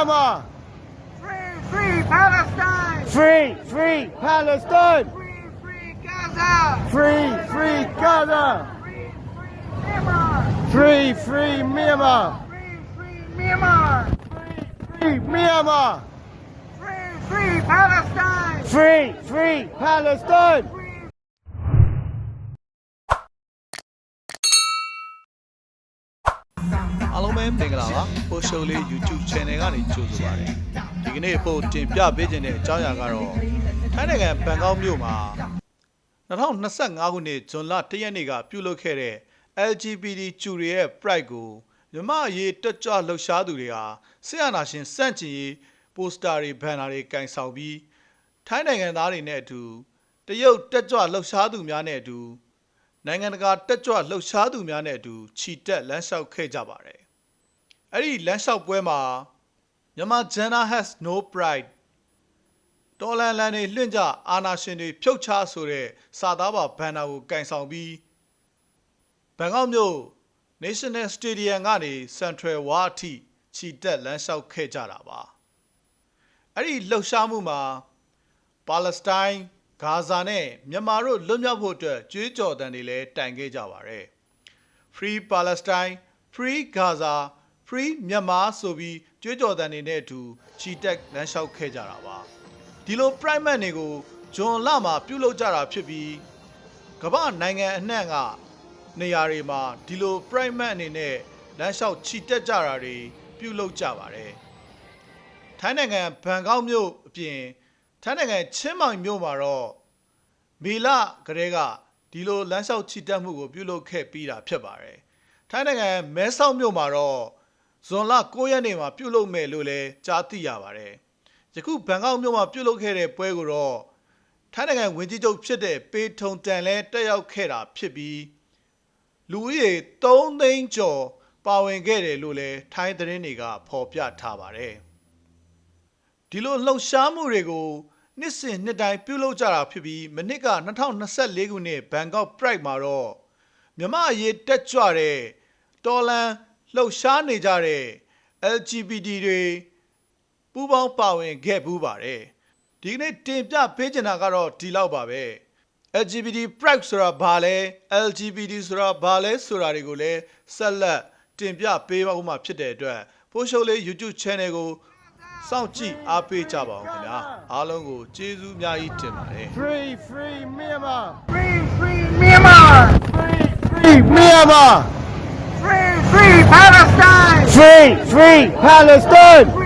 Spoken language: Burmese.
Myanmar Free, free Palestine! Free Free Palestine Free, free Gaza! Free Free Gaza Free, free Myanmar! Free Free Myanmar Free, free Myanmar! Free Myanmar Free, free Palestine! Free Free Palestine မင်္ဂလာပါပိုရှိုလေး YouTube Channel ကနေကြိုဆိုပါရစေဒီကနေ့ပို့တင်ပြပေးခြင်းတဲ့အကြောင်းအရာကတော့ထိုင်းနိုင်ငံဘန်ကောက်မြို့မှာ2025ခုနှစ်ဇွန်လ1ရက်နေ့ကပြုလုပ်ခဲ့တဲ့ LGBT ကျူတွေရဲ့ Pride ကိုမြမအရေးတက်ကြွလှုပ်ရှားသူတွေဟာဆရာနာရှင်စန့်ကျင်ရေးပိုစတာတွေဘန်နာတွေကင်ဆောင်ပြီးထိုင်းနိုင်ငံသားတွေနဲ့အတူတရုတ်တက်ကြွလှုပ်ရှားသူများနဲ့အတူနိုင်ငံတကာတက်ကြွလှုပ်ရှားသူများနဲ့အတူခြိတက်လမ်းလျှောက်ခဲ့ကြပါတယ်။ အဲ့ဒီလမ်းလျှောက်ပွဲမှာမြန်မာ Gender has no pride တော်လန်လန်တွေလွင့်ကြအာနာရှင်တွေဖြုတ်ချဆိုတဲ့စာသားပါဘန်နာကိုကင်ဆောင်ပြီးဘန်ကောက်မြို့ National Stadium ကနေ Central Wall အထိခြိတက်လမ်းလျှောက်ခဲ့ကြတာပါ။အဲ့ဒီလှုပ်ရှားမှုမှာပါလက်စတိုင်းဂါဇာနဲ့မြန်မာတို့လွတ်မြောက်ဖို့အတွက်ကြွေးကြော်သံတွေလည်းတိုင်ခဲ့ကြပါတယ်။ Free Palestine Free Gaza Free မြန်မာဆိုပြီးကြွေးကြော်သံတွေနဲ့အတူချီတက်လမ်းလျှောက်ခဲ့ကြတာပါဒီလို private တွေကိုဂျွန်လမှာပြုလုပ်ကြတာဖြစ်ပြီးကမ္ဘာနိုင်ငံအနှံ့ကနေရာတွေမှာဒီလို private အနေနဲ့လမ်းလျှောက်ချီတက်ကြတာတွေပြုလုပ်ကြပါတယ်ထိုင်းနိုင်ငံဘန်ကောက်မြို့အပြင်ထိုင်းနိုင်ငံချင်းမိုင်မြို့မှာတော့မေလကလေးကဒီလိုလမ်းလျှောက်ချီတက်မှုကိုပြုလုပ်ခဲ့ပြီးတာဖြစ်ပါတယ်ထိုင်းနိုင်ငံမဲဆောက်မြို့မှာတော့ ဇွန်လ9ရက်နေ့မှာပြုလုပ်မယ်လို့လည်းကြားသိရပါတယ်ယခုဘန်ကောက်မြို့မှာပြုလုပ်ခဲ့တဲ့ပွဲကိုတော့ထိုင်းနိုင်ငံဝင်ကြီးချုပ်ဖြစ်တဲ့ပေထုံတန်လဲတက်ရောက်ခဲ့တာဖြစ်ပြီးလူဦးရေ3သိန်းကျော်ပါဝင်ခဲ့တယ်လို့လည်းထိုင်းသတင်းတွေကဖော်ပြထားပါတယ်ဒီလိုလှုပ်ရှားမှုတွေကိုနှစ်စဉ်နှစ်တိုင်းပြုလုပ်ကြတာဖြစ်ပြီးမနစ်က2024ခုနှစ်ဘန်ကောက် Pride မှာတော့မြမအရေးတက်ကြွတဲ့တော်လန် လှုပ်ရှားနေကြတဲ့ LGBT တွေပူးပေါင်းပါဝင်ခဲ့ပူးပါတယ်ဒီကနေ့တင်ပြပေးချင်တာကတော့ဒီလောက်ပါပဲ LGBT Pride ဆိုတာဘာလဲ LGBT ဆိုတာဘာလဲဆိုတာတွေကိုလည်းဆက်လက်တင်ပြပေးပါဦးမှာဖြစ်တဲ့အတွက်ဖိုးရှုပ်လေး YouTube Channel ကိုစောင့်ကြည့်အားပေးကြပါဦးခင်ဗျာအားလုံးကိုကျေးဇူးအများကြီးတင်ပါတယ် Free Free Myanmar free, free Myanmar! Free Free Myanmar Free, free Palestine! Free Free Palestine